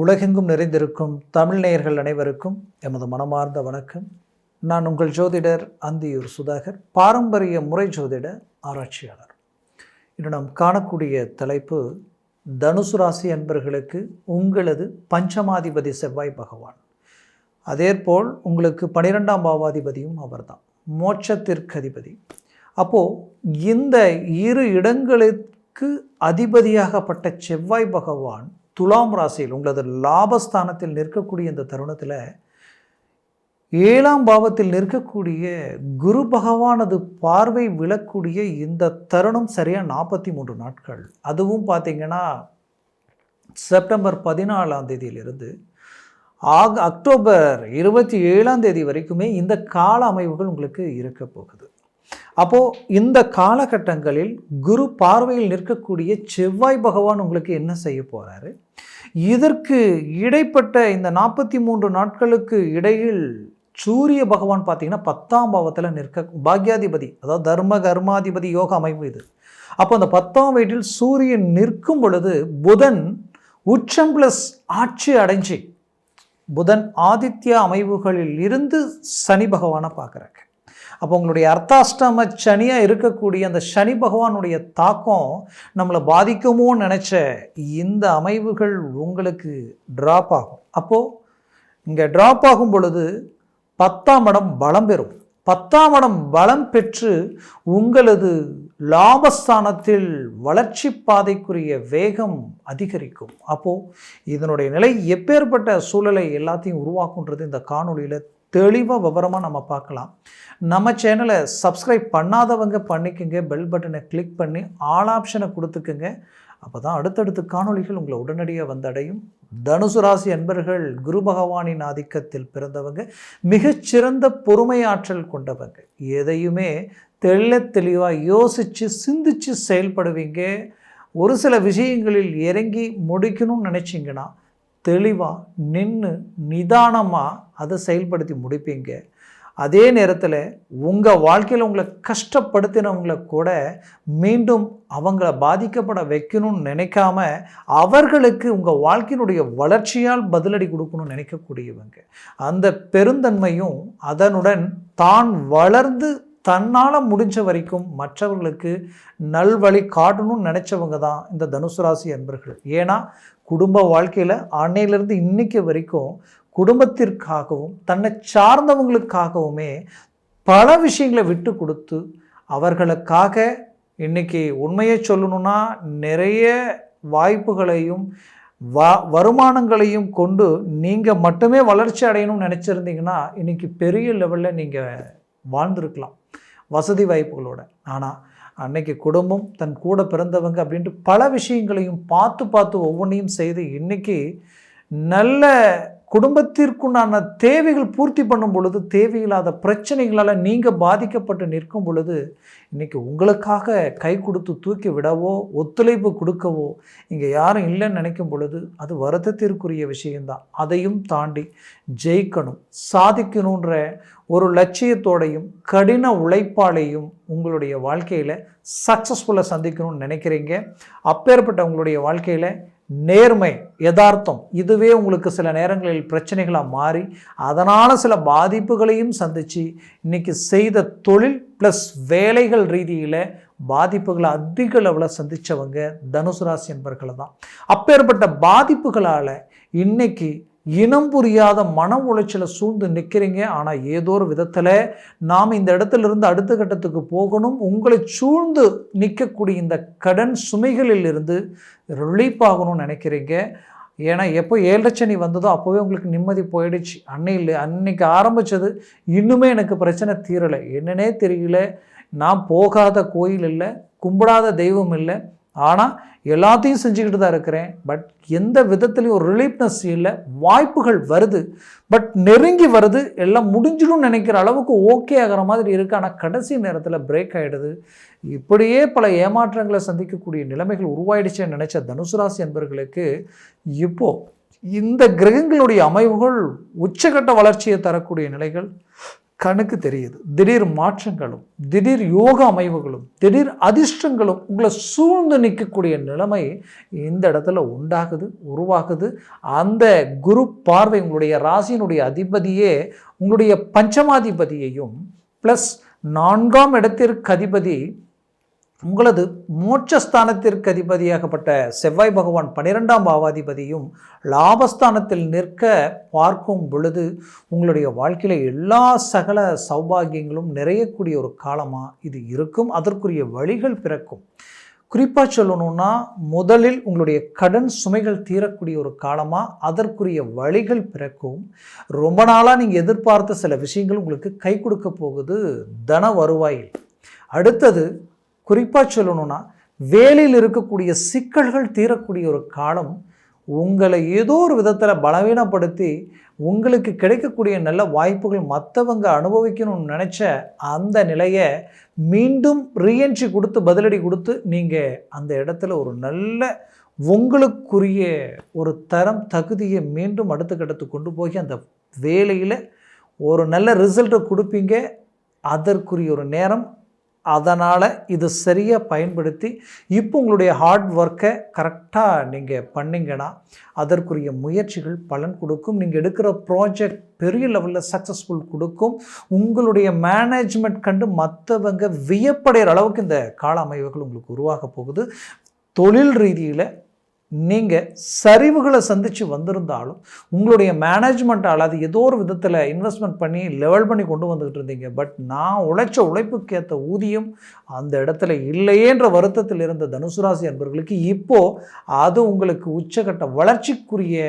உலகெங்கும் நிறைந்திருக்கும் தமிழ் நேயர்கள் அனைவருக்கும் எமது மனமார்ந்த வணக்கம். நான் உங்கள் ஜோதிடர் அந்தியூர் சுதாகர் பாரம்பரிய முறை ஜோதிட ஆராய்ச்சியாளர். இன்று நாம் காணக்கூடிய தலைப்பு தனுசு ராசி அன்பர்களுக்கு உங்களது பஞ்சமாதிபதி செவ்வாய் பகவான். அதேபோல் உங்களுக்கு பனிரெண்டாம் பாவாதிபதியும் அவர்தான் மோட்சத்திற்கு அதிபதி. அப்போது இந்த இரு இடங்களுக்கு அதிபதியாகப்பட்ட செவ்வாய் பகவான் துலாம் ராசியில் உங்களது லாபஸ்தானத்தில் நிற்கக்கூடிய இந்த தருணத்தில் ஏழாம் பாவத்தில் நிற்கக்கூடிய குரு பகவானது பார்வை விழக்கூடிய இந்த தருணம் சரியாக நாற்பத்தி மூன்று நாட்கள். அதுவும் பார்த்தீங்கன்னா செப்டம்பர் பதினாலாம் தேதியிலிருந்து ஆக அக்டோபர் இருபத்தி ஏழாம் தேதி வரைக்குமே இந்த கால அமைவுகள் உங்களுக்கு இருக்க போகுது. அப்போது இந்த காலகட்டங்களில் குரு பார்வையில் நிற்கக்கூடிய செவ்வாய் பகவான் உங்களுக்கு என்ன செய்ய போகிறாரு இதற்கு இடைப்பட்ட இந்த நாற்பத்தி மூன்று நாட்களுக்கு இடையில் சூரிய பகவான் பார்த்திங்கன்னா பத்தாம் பாவத்தில் நிற்க பாக்யாதிபதி அதாவது தர்ம கர்மாதிபதி யோக அமைவு இது. அப்போ அந்த பத்தாம் வீட்டில் சூரியன் நிற்கும் பொழுது புதன் உச்சம் ப்ளஸ் ஆட்சி அடைஞ்சி புதன் ஆதித்ய அமைவுகளில் இருந்து சனி பகவானை பார்க்குறாங்க அப்போ உங்களுடைய அர்த்தாஷ்டம சனியாக இருக்கக்கூடிய அந்த சனி பகவானுடைய தாக்கம் நம்மளை பாதிக்குமோன்னு நினச்ச இந்த அமைவுகள் உங்களுக்கு ட்ராப் ஆகும். அப்போது இங்கே ட்ராப் ஆகும் பொழுது பத்தாம் இடம் பலம் பெறும். பத்தாம் இடம் பலம் பெற்று உங்களது லாபஸ்தானத்தில் வளர்ச்சி பாதைக்குரிய வேகம் அதிகரிக்கும். அப்போது இதனுடைய நிலை எப்பேற்பட்ட சூழலை எல்லாத்தையும் உருவாக்குன்றது இந்த காணொலியில் தெளிவாக விவரமாக நம்ம பார்க்கலாம். நம்ம சேனலை சப்ஸ்கிரைப் பண்ணாதவங்க பண்ணிக்கோங்க. பெல் பட்டனை கிளிக் பண்ணி ஆல் ஆப்ஷனை கொடுத்துக்குங்க. அப்போ தான் அடுத்தடுத்த காணொளிகள் உங்களை உடனடியாக வந்தடையும். தனுசு ராசி அன்பர்கள் குரு பகவானின் ஆதிக்கத்தில் பிறந்தவங்க மிகச்சிறந்த பொறுமையாற்றல் கொண்டவங்க. எதையுமே தெள்ள தெளிவாக யோசித்து சிந்தித்து செயல்படுவீங்க. ஒரு சில விஷயங்களில் இறங்கி முடிக்கணும்னு நினச்சிங்கன்னா தெளிவாக நின்று நிதானமாக அதை செயல்படுத்தி முடிப்பீங்க. அதே நேரத்தில் உங்கள் வாழ்க்கையில் உங்களை கஷ்டப்படுத்தினவங்களை கூட மீண்டும் அவங்கள பாதிக்கப்பட வைக்கணும்னு நினைக்காம அவர்களுக்கு உங்கள் வாழ்க்கையினுடைய வளர்ச்சியால் பதிலடி கொடுக்கணும்னு நினைக்கக்கூடியவங்க. அந்த பெருந்தன்மையும் அதனுடன் தான் வளர்ந்து தன்னால் முடிஞ்ச வரைக்கும் மற்றவர்களுக்கு நல்வழி காட்டணும்னு நினச்சவங்க தான் இந்த தனுசு ராசி அன்பர்கள். ஏன்னா குடும்ப வாழ்க்கையில் அன்னையிலேருந்து இன்னைக்கு வரைக்கும் குடும்பத்திற்காகவும் தன்னை சார்ந்தவங்களுக்காகவுமே பல விஷயங்களை விட்டு கொடுத்து அவர்களுக்காக இன்றைக்கி உண்மையை சொல்லணும்னா நிறைய வாய்ப்புகளையும் வ வருமானங்களையும் கொண்டு நீங்கள் மட்டுமே வளர்ச்சி அடையணும்னு நினச்சிருந்தீங்கன்னா இன்றைக்கி பெரிய லெவலில் நீங்கள் வாழ்ந்திருக்கலாம். வசதி வாய்ப்புகளோட. ஆனால் அன்னைக்கு குடும்பம் தன் கூட பிறந்தவங்க அப்படின்ட்டு பல விஷயங்களையும் பார்த்து பார்த்து ஒவ்வொன்றையும் செய்து இன்றைக்கி நல்ல குடும்பத்திற்குண்டான தேவைகள் பூர்த்தி பண்ணும் பொழுது தேவையில்லாத பிரச்சனைகளால் நீங்கள் பாதிக்கப்பட்டு நிற்கும் பொழுது இன்றைக்கி உங்களுக்காக கை கொடுத்து தூக்கி விடவோ ஒத்துழைப்பு கொடுக்கவோ இங்கே யாரும் இல்லைன்னு நினைக்கும் பொழுது அது வருத்தத்திற்குரிய விஷயந்தான் அதையும் தாண்டி ஜெயிக்கணும் சாதிக்கணுன்ற ஒரு லட்சியத்தோடையும் கடின உழைப்பாலையும் உங்களுடைய வாழ்க்கையில் சக்ஸஸ்ஃபுல்லாக சந்திக்கணும்னு நினைக்கிறீங்க. அப்பேற்பட்ட உங்களுடைய வாழ்க்கையில் நேர்மை யதார்த்தம் இதுவே உங்களுக்கு சில நேரங்களில் பிரச்சனைகளாக மாறி அதனால் சில பாதிப்புகளையும் சந்தித்து இன்றைக்கி செய்த தொழில் ப்ளஸ் வேலைகள் ரீதியில் பாதிப்புகளை அதிக அளவில் சந்தித்தவங்க தனுசு ராசி என்பர்களை தான் அப்பேற்பட்ட பாதிப்புகளால் இன்றைக்கி இனம் புரியாத மன உளைச்சலை சூழ்ந்து நிற்கிறீங்க ஆனால் ஏதோ ஒரு விதத்தில் நாம் இந்த இடத்துல இருந்து அடுத்த கட்டத்துக்கு போகணும். உங்களை சூழ்ந்து நிற்கக்கூடிய இந்த கடன் சுமைகளில் இருந்து ரிலீஃப் ஆகணும்னு நினைக்கிறீங்க. ஏன்னா எப்போ ஏழச்சனி வந்ததோ அப்போவே உங்களுக்கு நிம்மதி போயிடுச்சு. அன்னையில் அன்னைக்கு ஆரம்பித்தது இன்னுமே எனக்கு பிரச்சனை தீரலை. என்னன்னே தெரியல. நான் போகாத கோயில் இல்லை கும்பிடாத தெய்வம் இல்லை. ஆனால் எல்லாத்தையும் செஞ்சுக்கிட்டு தான் இருக்கிறேன். பட் எந்த விதத்துலையும் ஒரு ரிலீஃப்னஸ் இல்லை. வாய்ப்புகள் வருது. பட் நெருங்கி வருது. எல்லாம் முடிஞ்சிடும் நினைக்கிற அளவுக்கு ஓகே ஆகிற மாதிரி இருக்குது ஆனால் கடைசி நேரத்தில் பிரேக் ஆகிடுது இப்படியே பல ஏமாற்றங்களை சந்திக்கக்கூடிய நிலைமைகள் உருவாயிடுச்சுன்னு நினச்ச தனுசு ராசி என்பவர்களுக்கு இப்போது இந்த கிரகங்களுடைய அமைவுகள் உச்சகட்ட வளர்ச்சியை தரக்கூடிய நிலைகள் கணக்கு தெரியுது. திடீர் மாற்றங்களும் திடீர் யோக அமைவுகளும் திடீர் அதிர்ஷ்டங்களும் உங்களை சூழ்ந்து நிற்கக்கூடிய நிலைமை இந்த இடத்துல உண்டாகுது உருவாகுது. அந்த குரு பார்வை உங்களுடைய ராசியினுடைய அதிபதியே உங்களுடைய பஞ்சமாதிபதியையும் ப்ளஸ் நான்காம் இடத்திற்கு அதிபதி உங்களது மோட்சஸ்தானத்திற்கு அதிபதியாகப்பட்ட செவ்வாய் பகவான் பன்னிரெண்டாம் பாவாதிபதியும் லாபஸ்தானத்தில் நிற்க பார்க்கும் பொழுது உங்களுடைய வாழ்க்கையில் எல்லா சகல சௌபாகியங்களும் நிறையக்கூடிய ஒரு காலமாக இது இருக்கும். அதற்குரிய வழிகள் பிறக்கும். குறிப்பாக சொல்லணும்னா முதலில் உங்களுடைய கடன் சுமைகள் தீரக்கூடிய ஒரு காலமாக அதற்குரிய வழிகள் பிறக்கும். ரொம்ப நாளாக நீங்கள் எதிர்பார்த்த சில விஷயங்கள் உங்களுக்கு கை கொடுக்க போகுது. தன வருவாயில். அடுத்தது குறிப்பாக சொல்லணும்னா வேலையில் இருக்கக்கூடிய சிக்கல்கள் தீரக்கூடிய ஒரு காலம் உங்களை ஏதோ ஒரு விதத்தில் பலவீனப்படுத்தி உங்களுக்கு கிடைக்கக்கூடிய நல்ல வாய்ப்புகள் மற்றவங்க அனுபவிக்கணும்னு நினச்ச அந்த நிலையை மீண்டும் ரீஎன்ட்ரி கொடுத்து பதிலடி கொடுத்து நீங்கள் அந்த இடத்துல ஒரு நல்ல உங்களுக்குரிய ஒரு தரம் தகுதியை மீண்டும் அடுத்த கட்டத்துக்கு கொண்டு போய் அந்த வேலையில் ஒரு நல்ல ரிசல்ட்டை கொடுப்பீங்க. அதற்குரிய ஒரு நேரம் அதனால் இது சரியாக பயன்படுத்தி இப்போ உங்களுடைய ஹார்ட் ஒர்க்கை கரெக்டாக நீங்கள் பண்ணிங்கன்னா அதற்குரிய முயற்சிகள் பலன் கொடுக்கும். நீங்கள் எடுக்கிற ப்ராஜெக்ட் பெரிய லெவலில் சக்ஸஸ்ஃபுல் கொடுக்கும். உங்களுடைய மேனேஜ்மெண்ட் கண்டு மற்றவங்க வியப்படைகிற அளவுக்கு இந்த கால அமைவுகள் உங்களுக்கு உருவாக போகுது. தொழில் ரீதியில் நீங்கள் சரிவுகளை சந்தித்து வந்திருந்தாலும் உங்களுடைய மேனேஜ்மெண்ட்டால் அது ஏதோ ஒரு விதத்தில் இன்வெஸ்ட்மெண்ட் பண்ணி லெவல் பண்ணி கொண்டு வந்துக்கிட்டு இருந்தீங்க. பட் நான் உழைச்ச உழைப்புக்கு ஏற்ற ஊதியம் அந்த இடத்துல இல்லையேன்ற வருத்தத்தில் இருந்த தனுசு ராசி அன்பர்களுக்கு இப்போது அது உங்களுக்கு உச்சகட்ட வளர்ச்சிக்குரிய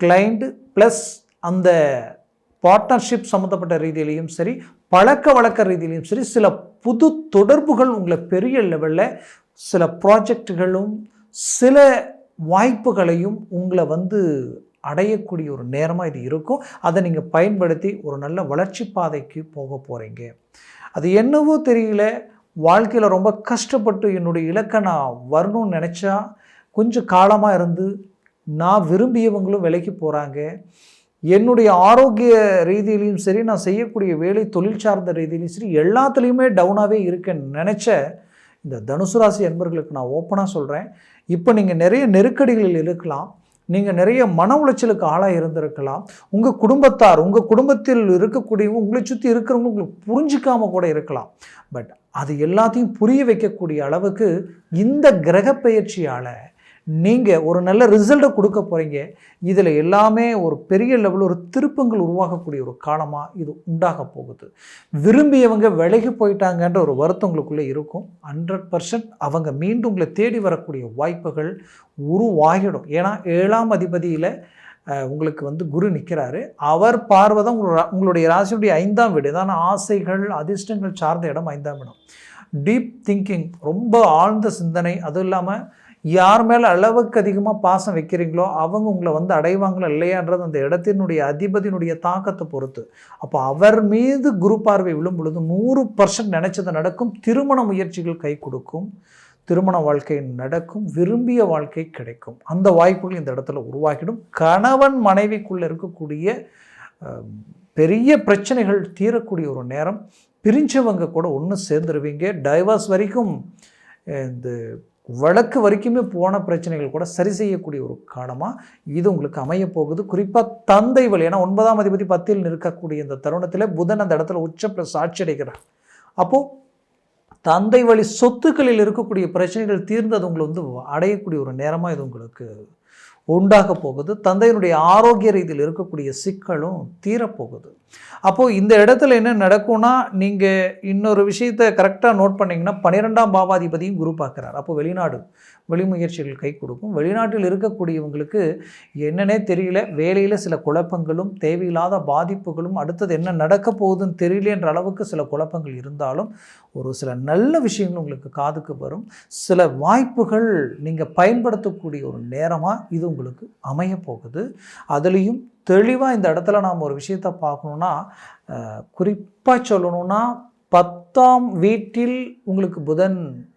கிளைண்ட்டு ப்ளஸ் அந்த பார்ட்னர்ஷிப் சம்மந்தப்பட்ட ரீதியிலையும் சரி பழக்க வழக்க ரீதியிலையும் சரி சில புது தொடர்புகள் உங்களை பெரிய லெவலில் சில ப்ராஜெக்டுகளும் சில வாய்ப்புகளையும் உங்களை வந்து அடையக்கூடிய ஒரு நேரமாக இது இருக்கும். அதை நீங்கள் பயன்படுத்தி ஒரு நல்ல வளர்ச்சி பாதைக்கு போக போகிறீங்க அது என்னவோ தெரியல. வாழ்க்கையில் ரொம்ப கஷ்டப்பட்டு என்னுடைய இலக்கை நான் வரணும்னு நினச்சா கொஞ்சம் காலமாக இருந்து நான் விரும்பியவங்களும் விலைக்கு போகிறாங்க என்னுடைய ஆரோக்கிய ரீதியிலையும் சரி நான் செய்யக்கூடிய வேலை தொழில் சார்ந்த ரீதியிலையும் சரி எல்லாத்துலேயுமே டவுனாகவே இருக்கேன்னு நினச்ச இந்த தனுசு ராசி என்பர்களுக்கு நான் ஓப்பனாக சொல்கிறேன் இப்போ நீங்கள் நிறைய நெருக்கடிகளில் இருக்கலாம். நீங்கள் நிறைய மன உளைச்சலுக்கு ஆளாக இருந்திருக்கலாம். உங்கள் குடும்பத்தார் உங்கள் குடும்பத்தில் இருக்கக்கூடிய உங்களை சுற்றி இருக்கிறவங்க உங்களுக்கு புரிஞ்சிக்காமல் கூட இருக்கலாம். பட் அது எல்லாத்தையும் புரிய வைக்கக்கூடிய அளவுக்கு இந்த கிரக பயிற்சியால் நீங்கள் ஒரு நல்ல ரிசல்ட்டை கொடுக்க போகிறீங்க இதில் எல்லாமே ஒரு பெரிய லெவலில் ஒரு திருப்பங்கள் உருவாகக்கூடிய ஒரு காலமாக இது உண்டாக போகுது. விரும்பியவங்க விலகி போயிட்டாங்கன்ற ஒரு வருத்தம் உங்களுக்குள்ளே இருக்கும். ஹண்ட்ரட் பர்சன்ட் அவங்க மீண்டும் உங்களை தேடி வரக்கூடிய வாய்ப்புகள் உருவாகிடும். ஏன்னா ஏழாம் அதிபதியில் உங்களுக்கு வந்து குரு நிற்கிறாரு அவர் பார்வை தான் உங்களுடைய ராசியுடைய ஐந்தாம் வீடு. தான் ஆசைகள் அதிர்ஷ்டங்கள் சார்ந்த இடம் ஐந்தாம் இடம். டீப் திங்கிங் ரொம்ப ஆழ்ந்த சிந்தனை. அதுவும் இல்லாமல் யார் மேலே அளவுக்கு அதிகமாக பாசம் வைக்கிறீங்களோ அவங்க உங்களை வந்து அடைவாங்களோ இல்லையான்றது அந்த இடத்தினுடைய அதிபதியினுடைய தாக்கத்தை பொறுத்து. அப்போ அவர் மீது குரு பார்வை விழும் பொழுது நூறு பர்சன்ட் நினச்சது நடக்கும். திருமண முயற்சிகள் கை கொடுக்கும். திருமண வாழ்க்கை நடக்கும். விரும்பிய வாழ்க்கை கிடைக்கும். அந்த வாய்ப்புகள் இந்த இடத்துல உருவாகிடும். கணவன் மனைவிக்குள்ளே இருக்கக்கூடிய பெரிய பிரச்சனைகள் தீரக்கூடிய ஒரு நேரம். பிரிஞ்சவங்க கூட ஒன்று சேர்ந்துருவீங்க. டைவர்ஸ் வரைக்கும் இந்த வழக்கு வரைக்குமே போன பிரச்சனைகள் கூட சரி செய்யக்கூடிய ஒரு காலமாக இது உங்களுக்கு அமைய போகுது. குறிப்பாக தந்தை வழி ஏன்னா ஒன்பதாம் அதிபதி பத்தில் நிற்கக்கூடிய இந்த தருணத்தில் புதன் அந்த இடத்துல உச்ச ப்ளஸ் ஆட்சி அடைகிறார் அப்போது தந்தை வழி சொத்துக்களில் இருக்கக்கூடிய பிரச்சனைகள் தீர்ந்து அது உங்களை வந்து அடையக்கூடிய ஒரு நேரமாக இது உங்களுக்கு உண்டாக போகுது. தந்தையினுடைய ஆரோக்கிய ரீதியில் இருக்கக்கூடிய சிக்கலும் தீரப்போகுது. அப்போது இந்த இடத்துல என்ன நடக்கும்னா நீங்கள் இன்னொரு விஷயத்தை கரெக்டாக நோட் பண்ணிங்கன்னா பன்னிரெண்டாம் பாவாதிபதியும் குரு பார்க்குறார். அப்போ வெளிநாடு வெளிமுயற்சிகள் கை கொடுக்கும். வெளிநாட்டில் இருக்கக்கூடியவங்களுக்கு என்னன்னே தெரியல. வேலையில் சில குழப்பங்களும் தேவையில்லாத பாதிப்புகளும் அடுத்தது என்ன நடக்க போகுதுன்னு தெரியலன்ற அளவுக்கு சில குழப்பங்கள் இருந்தாலும் ஒரு சில நல்ல விஷயங்கள் உங்களுக்கு காதுக்கு வரும். சில வாய்ப்புகள் நீங்கள் பயன்படுத்தக்கூடிய ஒரு நேரமாக இது உங்களுக்கு அமைய போகுது. அதுலேயும் தெளிவாக இந்த இடத்துல நாம் ஒரு விஷயத்தை பார்க்கணுன்னா குறிப்பாக சொல்லணுன்னா பத்தாம் வீட்டில் உங்களுக்கு புதன்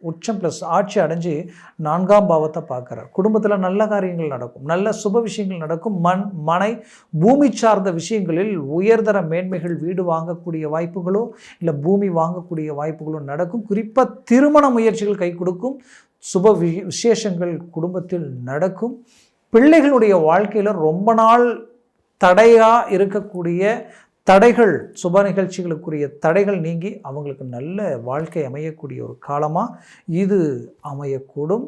உச்சம் ப்ளஸ் ஆட்சி அடைஞ்சு நான்காம் பாவத்தை பார்க்குறார். குடும்பத்தில் நல்ல காரியங்கள் நடக்கும் நல்ல சுப விஷயங்கள் நடக்கும். மண் மனை பூமி சார்ந்த விஷயங்களில் உயர்தர மேன்மைகள் வீடு வாங்கக்கூடிய வாய்ப்புகளோ இல்லை பூமி வாங்கக்கூடிய வாய்ப்புகளோ நடக்கும். குறிப்பாக திருமண முயற்சிகள் கை கொடுக்கும். சுப வி விசேஷங்கள் குடும்பத்தில் நடக்கும். பிள்ளைகளுடைய வாழ்க்கையில் ரொம்ப நாள் தடையாக இருக்கக்கூடிய தடைகள் சுப நிகழ்ச்சிகளுக்குரிய தடைகள் நீங்கி அவங்களுக்கு நல்ல வாழ்க்கை அமையக்கூடிய ஒரு காலமாக இது அமையக்கூடும்.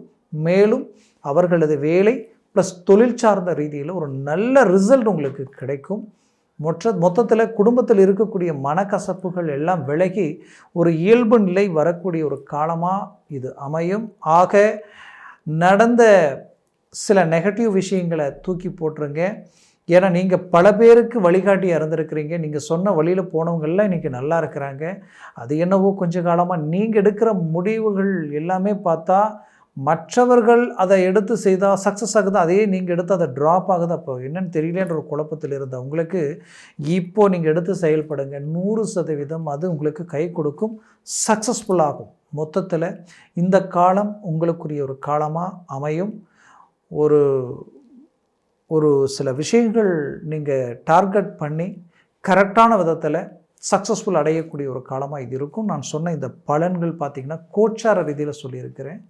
மேலும் அவர்களது வேலை ப்ளஸ் தொழில் சார்ந்த ரீதியில் ஒரு நல்ல ரிசல்ட் உங்களுக்கு கிடைக்கும். மொற்ற மொத்தத்தில் குடும்பத்தில் இருக்கக்கூடிய மனக்கசப்புகள் எல்லாம் விலகி ஒரு இயல்பு நிலை வரக்கூடிய ஒரு காலமாக இது அமையும். ஆக நடந்த சில நெகட்டிவ் விஷயங்களை தூக்கி போட்டுருங்க. ஏன்னா நீங்கள் பல பேருக்கு வழிகாட்டி இறந்துருக்கிறீங்க நீங்கள் சொன்ன வழியில் போனவங்கெல்லாம் இன்றைக்கி நல்லா இருக்கிறாங்க. அது என்னவோ கொஞ்ச காலமாக நீங்கள் எடுக்கிற முடிவுகள் எல்லாமே பார்த்தா மற்றவர்கள் அதை எடுத்து செய்தால் சக்ஸஸ் ஆகுது அதே நீங்கள் எடுத்து அதை ட்ராப் ஆகுது அப்போ என்னென்னு தெரியலன்ற ஒரு குழப்பத்தில் இருந்த உங்களுக்கு இப்போது நீங்கள் எடுத்து செயல்படுங்க. நூறு சதவீதம் அது உங்களுக்கு கை கொடுக்கும். சக்ஸஸ்ஃபுல்லாகும் மொத்தத்தில் இந்த காலம் உங்களுக்குரிய ஒரு காலமாக அமையும். ஒரு ஒரு சில விஷயங்கள் நீங்கள் டார்கெட் பண்ணி கரெக்டான விதத்தில் சக்ஸஸ்ஃபுல் அடையக்கூடிய ஒரு காலமாக இது இருக்கும். நான் சொன்ன இந்த பலன்கள் பார்த்திங்கன்னா கோச்சார ரீதியில் சொல்லியிருக்கிறேன்.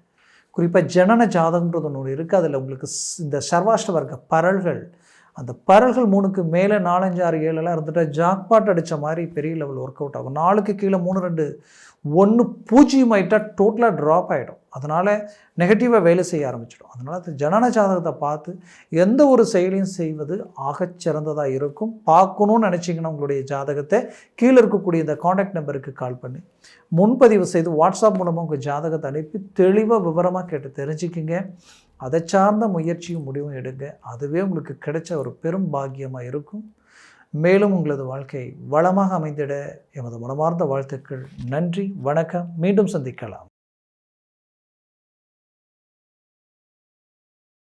குறிப்பாக ஜனன ஜாதகன்றது ஒன்று இருக்குது அதில் உங்களுக்கு இந்த சர்வாஷ்ட வர்க்க பரல்கள் அந்த பரல்கள் மூணுக்கு மேலே நாலஞ்சு ஆறு ஏழுலாம் இருந்துட்டு ஜாக்பாட் அடித்த மாதிரி பெரிய லெவல் ஒர்க் அவுட் ஆகும். நாலுக்கு கீழே மூணு ரெண்டு ஒன்று பூஜ்ஜியம் ஆகிட்டால் டோட்டலாக ட்ராப் ஆகிடும் அதனால் நெகட்டிவாக வேலை செய்ய ஆரம்பிச்சிடும். அதனால் அது ஜனன ஜாதகத்தை பார்த்து எந்த ஒரு செயலையும் செய்வது ஆகச்சிறந்ததாக இருக்கும். பார்க்கணும்னு நினச்சிங்கன்னா உங்களுடைய ஜாதகத்தை கீழே இருக்கக்கூடிய இந்த காண்டாக்ட் நம்பருக்கு கால் பண்ணி. முன்பதிவு செய்து வாட்ஸ்அப் மூலமாக உங்கள் ஜாதகத்தை அனுப்பி தெளிவாக விவரமாக கேட்டு தெரிஞ்சுக்கிங்க. அதை சார்ந்த முயற்சியும் முடிவும் எடுங்க. அதுவே உங்களுக்கு கிடைச்ச ஒரு பெரும் பாக்கியமாக இருக்கும். மேலும் உங்களது வாழ்க்கை வளமாக அமைந்திட எமது மனமார்ந்த வாழ்த்துக்கள். நன்றி வணக்கம். மீண்டும் சந்திக்கலாம்.